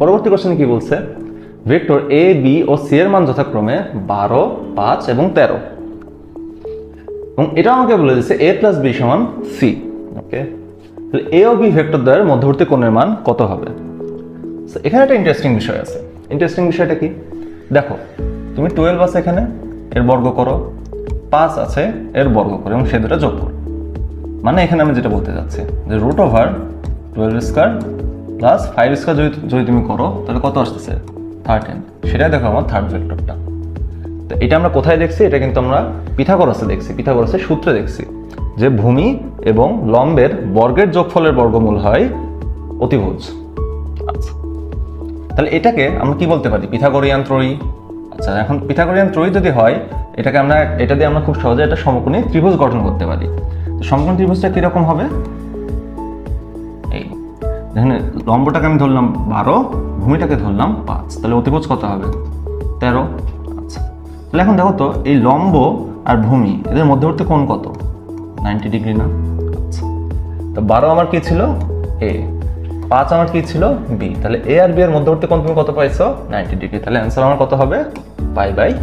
পরবর্তী কোশ্চেনে কি বলছে? ভেক্টর এ বি ও সি এর মান যথাক্রমে বারো, পাঁচ এবং তেরো। এবং এটা আমাকে বলে দিচ্ছে এ প্লাস বি সমান সি ওকে তাহলে এ ও বি ভেক্টর দ্বয়ের মধ্যবর্তী কোণের মান কত হবে? এখানে একটা ইন্টারেস্টিং বিষয় আছে। ইন্টারেস্টিং বিষয়টা কি? দেখো, তুমি টুয়েলভ আছে এখানে, এর বর্গ করো, পাঁচ আছে এর বর্গ করো, এবং সে দুটো যোগ করো মানে এখানে আমি যেটা বলতে যাচ্ছি, যে root over twelve square plus five square যদি যদি তুমি করো, তাহলে কত আসতেছে? থার্টিন সেটাই দেখো আমার থার্ড ভেক্টরটা তো এটা আমরা কোথায় দেখছি? এটা কিন্তু আমরা পিথাগোরাসে দেখছি। পিথাগোরাসের সূত্রে দেখছি। যে ভূমি এবং লম্বের বর্গের যোগফলের বর্গমূল হয় অতিভুজ। আচ্ছা। তাহলে এটাকে আমরা কি বলতে পারি? পিথাগোরিয়ান ত্রয়ী। আচ্ছা এখন পিথাগোরিয়ান ত্রয়ী যদি হয়, এটাকে আমরা, এটা দিয়ে আমরা খুব সহজে একটা সমকোণী ত্রিভুজ গঠন করতে পারি। সমকোণী ত্রিভুজটা কীরকম হবে? এখানে লম্বটাকে আমি ধরলাম বারো, ভূমিটাকে ধরলাম পাঁচ। তাহলে অতিভুজ কত হবে? তেরো। আচ্ছা। তাহলে এখন দেখো তো, এই লম্ব আর ভূমি, এদের মধ্যবর্তী কোণ কত? নাইনটি ডিগ্রি না? আচ্ছা। তো বারো আমার কি ছিল? এ। পাঁচ আমার কি ছিল? বি। তাহলে এ আর বি এর মধ্যবর্তী কোণ তুমি কত পাইছো? Ninety degree. তাহলে অ্যান্সার আমার কত হবে? Pi by